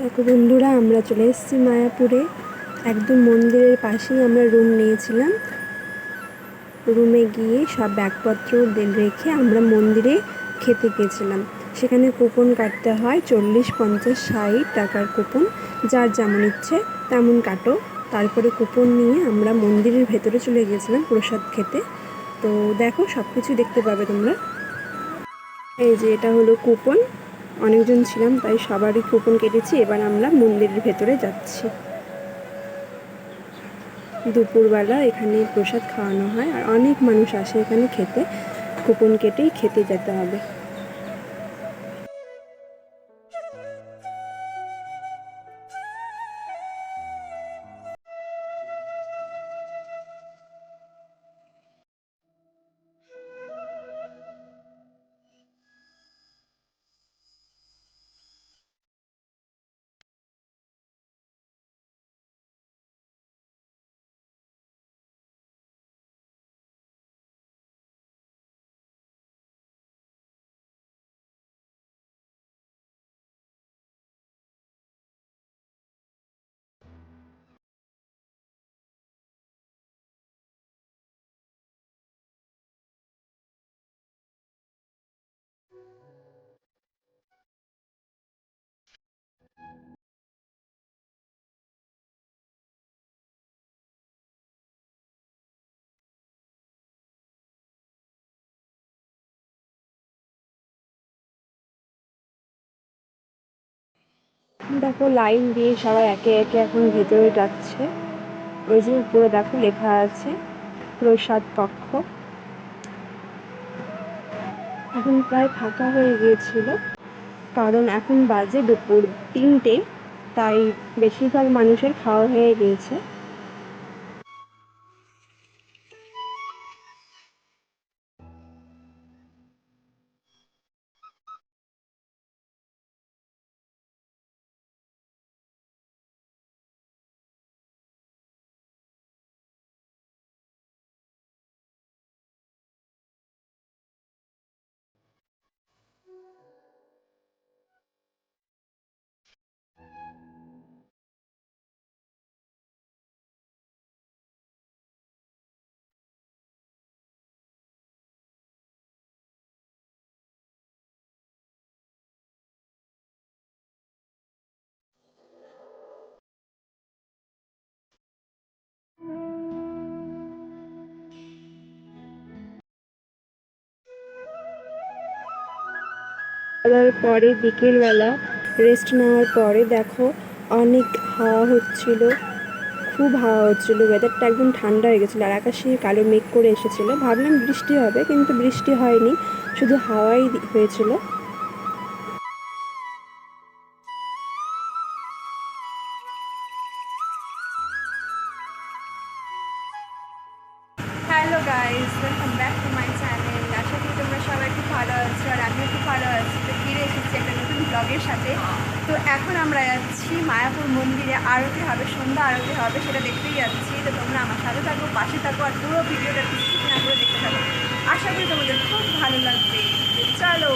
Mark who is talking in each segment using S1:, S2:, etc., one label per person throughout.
S1: দেখো বন্ধুরা, আমরা চলে এসেছি মায়াপুরে। একদম মন্দিরের পাশেই আমরা রুম নিয়েছিলাম। রুমে গিয়ে সব ব্যাগপত্র রেখে আমরা মন্দিরে খেতে গেছিলাম। সেখানে কুপন কাটতে হয় চল্লিশ, পঞ্চাশ, ষাট টাকার কুপন যার যেমন ইচ্ছে তেমন কাটো। তারপরে কুপন নিয়ে আমরা মন্দিরের ভেতরে চলে গিয়েছিলাম প্রসাদ খেতে। তো দেখো সব কিছু দেখতে পাবে তোমরা। এই যে, এটা হলো কুপন অনেকজন ছিলাম, তাই সবারই কুপন কেটেছি। এবার আমরা মন্দিরের ভেতরে যাচ্ছি। দুপুরবেলা এখানে প্রসাদ খাওয়ানো হয়, আর অনেক মানুষ আসে এখানে খেতে। কুপন কেটেই খেতে যেতে হবে। দেখো, লাইন দিয়ে সবাই একে একে এখন ভেতরে যাচ্ছে। ওই যে উপরে দেখো, লেখা আছে, প্রসাদ পক্ষ। এখন প্রায় ফাঁকা হয়ে গিয়েছিল। কারণ এখন বাজে দুপুর তিনটে, তাই বেশিরভাগ মানুষের খাওয়া হয়ে গিয়েছে। খাওয়ার পরে বিকেলবেলা রেস্ট নেওয়ার পরে দেখো অনেক হাওয়া হচ্ছিল, খুব হাওয়া হচ্ছিল ওয়েদারটা একদম ঠান্ডা হয়ে গেছিল আর আকাশে কালো মেঘ করে এসেছিল। ভাবলাম বৃষ্টি হবে কিন্তু বৃষ্টি হয়নি, শুধু হাওয়াই হয়েছিল।
S2: Hello guys welcome back to my channel আশা করি তোমরা সবাই ভালো আছো আর আমিও খুব ভালো আছি। ফিরে এসেছি একটা নতুন ব্লগের সাথে। তো এখন আমরা যাচ্ছি মায়াপুর মন্দিরে। আরতি হবে সন্ধ্যা আরতি হবে সেটা দেখতেই যাচ্ছি। তো তোমরা আমার সাথে থাকো পাশে থাকো আর পুরো ভিডিওটা স্কিপ না করে দেখতে থাকো। আশা করি তোমাদের খুব ভালো লাগবে। চলো।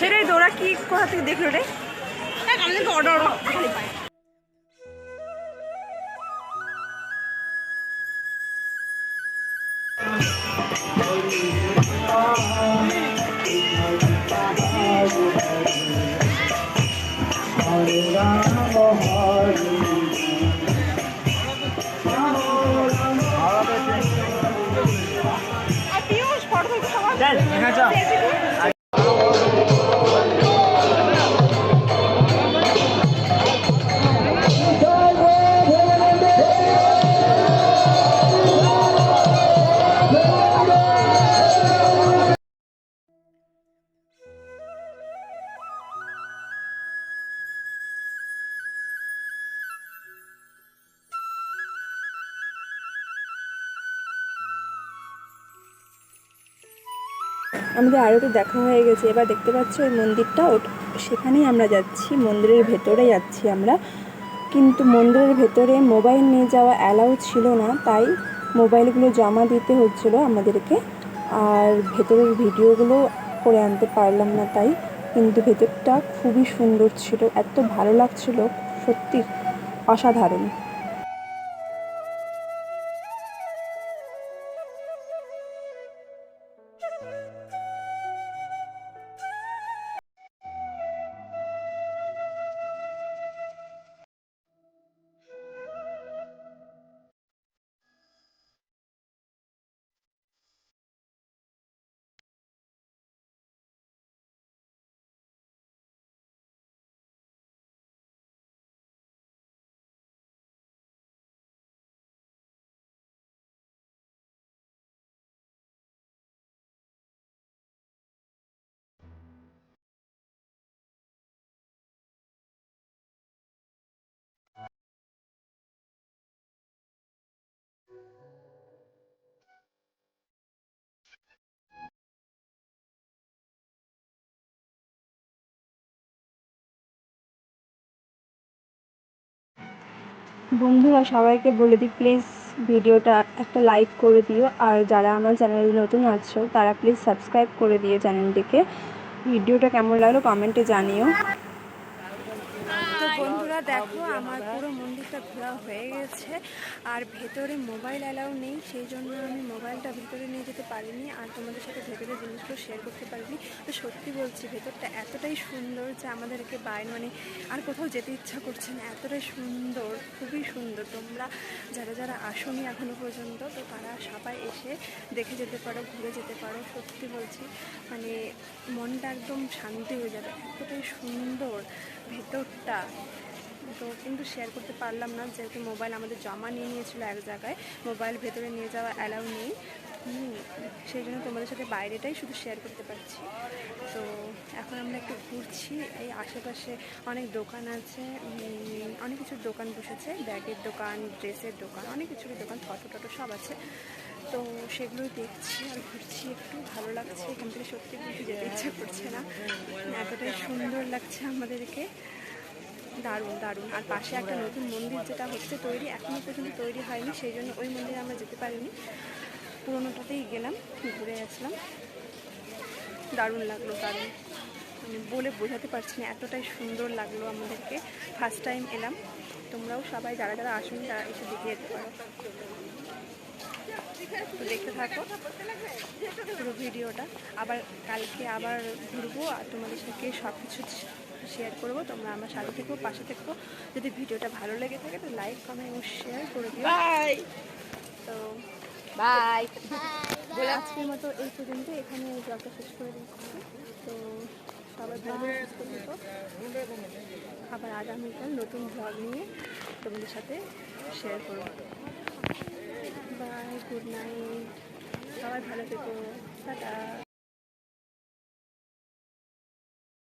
S2: সেটাই তো ওরা কি কোথা থেকে দেখল রে? অর্ডার আর
S1: আমাদের আরও আরতি দেখা হয়ে গেছে। এবার দেখতে পাচ্ছ ওই মন্দিরটা সেখানেই আমরা যাচ্ছি, মন্দিরের ভেতরে যাচ্ছি আমরা। কিন্তু মন্দিরের ভেতরে মোবাইল নিয়ে যাওয়া অ্যালাউ ছিল না, তাই
S3: মোবাইলগুলো জমা দিতে হচ্ছিল আমাদেরকে। আর ভেতরের ভিডিওগুলো করে আনতে পারলাম না তাই, কিন্তু ভেতরটা খুবই সুন্দর ছিল, এত ভালো লাগছিল, সত্যি অসাধারণ। বন্ধুরা, সবাইকে বলে দিই প্লিজ ভিডিওটা একটা লাইক করে দিও। আর যারা আমার চ্যানেলে নতুন আছো, তারা প্লিজ সাবস্ক্রাইব করে দিও চ্যানেলটিকে ভিডিওটা কেমন লাগল কমেন্টে জানিও।
S1: দেখো, আমার পুরো মন্দিরটা ঘোরা হয়ে গেছে। আর ভেতরে মোবাইল অ্যালাউ নেই, সেই জন্য আমি মোবাইলটা ভেতরে নিয়ে যেতে পারিনি, আর তোমাদের সাথে ভেতরে জিনিসগুলো শেয়ার করতে পারিনি। তো সত্যি বলছি, ভেতরটা এতটাই সুন্দর যে আমাদেরকে বাইরে মানে আর কোথাও যেতে ইচ্ছা করছে না, এতটাই সুন্দর, খুবই সুন্দর। তোমরা যারা যারা আসনি এখনও পর্যন্ত, তো তারা সবাই এসে দেখে যেতে পারো, ঘুরে যেতে পারো। সত্যি বলছি মানে মনটা একদম শান্তি হয়ে যাবে, এতটাই সুন্দর ভেতরটা। তো কিন্তু শেয়ার করতে পারলাম না, যেহেতু মোবাইল আমাদের জমা নিয়ে নিয়েছিল এক জায়গায় মোবাইল ভেতরে নিয়ে যাওয়া অ্যালাউ নেই। সেই জন্য তোমাদের সাথে বাইরেটাই শুধু শেয়ার করতে পারছি। তো এখন আমরা একটু ঘুরছি, এই আশেপাশে অনেক দোকান আছে অনেক কিছুর দোকান বসেছে, ব্যাগের দোকান, ড্রেসের দোকান, অনেক কিছুরই দোকান, ফটো টটো সব আছে। তো সেগুলোই দেখছি আর ঘুরছি একটু, ভালো লাগছে, এখান থেকে সত্যি কিছু যেতে ইচ্ছে করছে না। এতটাই সুন্দর লাগছে আমাদেরকে। দারুণ দারুণ। আর পাশে একটা নতুন মন্দির যেটা হচ্ছে তৈরি এখনও পর্যন্ত তৈরি হয়নি, সেই জন্য ওই মন্দিরে আমরা যেতে পারিনি। পুরোনোটাতেই গেলাম, ঘুরে গেছিলাম দারুণ লাগল, দারুণ। আমি বলে বোঝাতে পারছি না, এতটাই সুন্দর লাগল আমাদেরকে। ফার্স্ট টাইম এলাম, তোমরাও সবাই যারা যারা আসুন, তারা এসে দেখে যেতে পারো। দেখতে থাকো। পুরো ভিডিওটা। আবার কালকে আবার ঘুরবো আর তোমাদের সাথে সব কিছু শেয়ার করব। তোমরা আমার সাথে থেকো পাশে থেকো। যদি ভিডিওটা ভালো লেগে থাকে তো লাইক কমেন্ট এবং শেয়ার করে দিও। বাই তো বাই বলে আজকের মতো এই পর্যন্ত। এখানে জলটা শেষ করে দিচ্ছি। তো সবাই ভালো আবার আগামীকাল নতুন ব্লগ নিয়ে তোমাদের সাথে শেয়ার করব। বাই গুড নাইট সবাই ভালো থেকো টাটা।